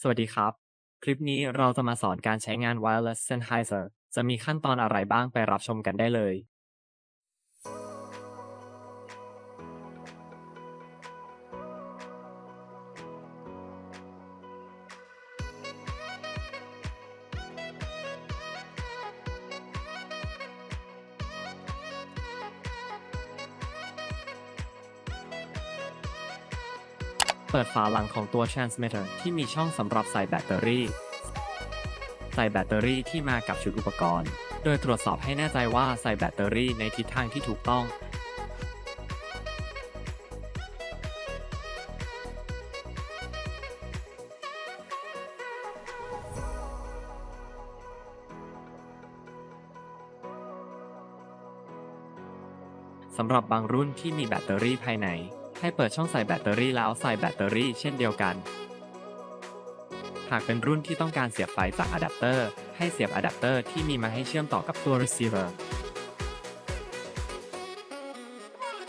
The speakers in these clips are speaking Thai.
สวัสดีครับ คลิปนี้เราจะมาสอนการใช้งาน Wireless Sennheiser จะมีขั้นตอนอะไรบ้างไปรับชมกันได้เลย ปิดฝาหลังของตัว transmitter ที่มีช่องสำหรับใส่แบตเตอรี่ ใส่แบตเตอรี่ที่มากับชุดอุปกรณ์ โดยตรวจสอบให้แน่ใจว่าใส่แบตเตอรี่ในทิศทางที่ถูกต้องสำหรับบางรุ่นที่มีแบตเตอรี่ภายใน ให้เปิดช่องใส่แบตเตอรี่แล้วใส่แบตเตอรี่เช่นเดียวกัน หากเป็นรุ่นที่ต้องการเสียบไฟจากอะแดปเตอร์ ให้เสียบอะแดปเตอร์ที่มีมาให้เชื่อมต่อกับตัว receiver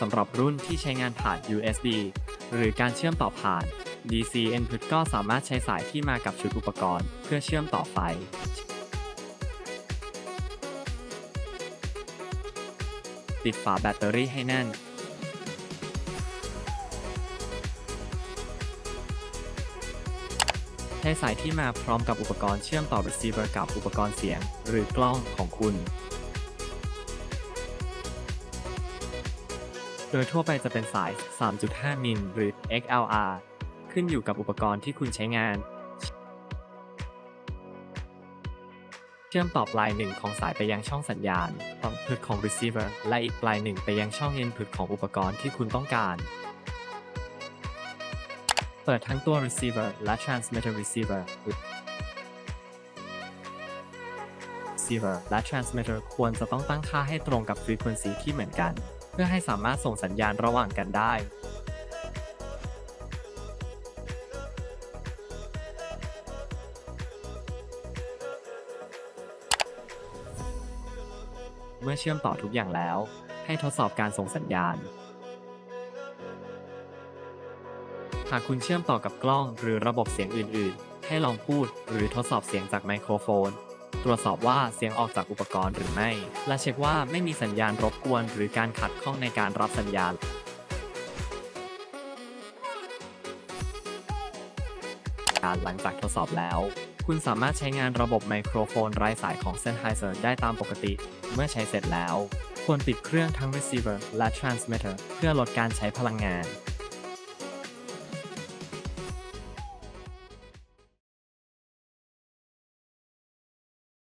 สำหรับรุ่นที่ใช้งานผ่าน USB หรือการเชื่อมต่อผ่าน DC input ก็สามารถใช้สายที่มากับชุดอุปกรณ์ เพื่อเชื่อมต่อไฟ ติดฝาแบตเตอรี่ให้แน่น ช้สายที่มาพร้อมกับอุปกรณ์เชื่อมต่อ receiver กับอุปกรณ์เสียง หรือกล้องของคุณ โดยทั่วไปจะเป็นสาย 3.5 มิลหรือ XLR ขึ้นอยู่กับอุปกรณ์ที่คุณใช้งาน เชื่อมต่อปลายหนึ่งของสายไปยังช่องสัญญาณ output ของ receiver และอีกปลายหนึ่งไปยังช่อง input ของอุปกรณ์ที่คุณต้องการ เปิดทั้งตัว receiver และ transmitter receiver receiver และ transmitter ควรจะต้องตั้งค่าให้ตรงกับ frequency ที่เหมือนกัน เพื่อให้สามารถส่งสัญญาณระหว่างกันได้เมื่อเชื่อมต่อทุกอย่างแล้ว ให้ทดสอบการส่งสัญญาณ หากคุณเชื่อมต่อกับกล้องหรือระบบเสียงอื่น ๆ ให้ลองพูดหรือทดสอบเสียงจากไมโครโฟน ตรวจสอบว่าเสียงออกจากอุปกรณ์หรือไม่ และเช็คว่าไม่มีสัญญาณรบกวน หรือการขัดข้องในการรับสัญญาณหลังจากทดสอบแล้ว คุณสามารถใช้งานระบบไมโครโฟนไร้สายของ Sennheiser ได้ตามปกติ เมื่อใช้เสร็จแล้ว ควรปิดเครื่องทั้ง receiver และ transmitter เพื่อลดการใช้พลังงาน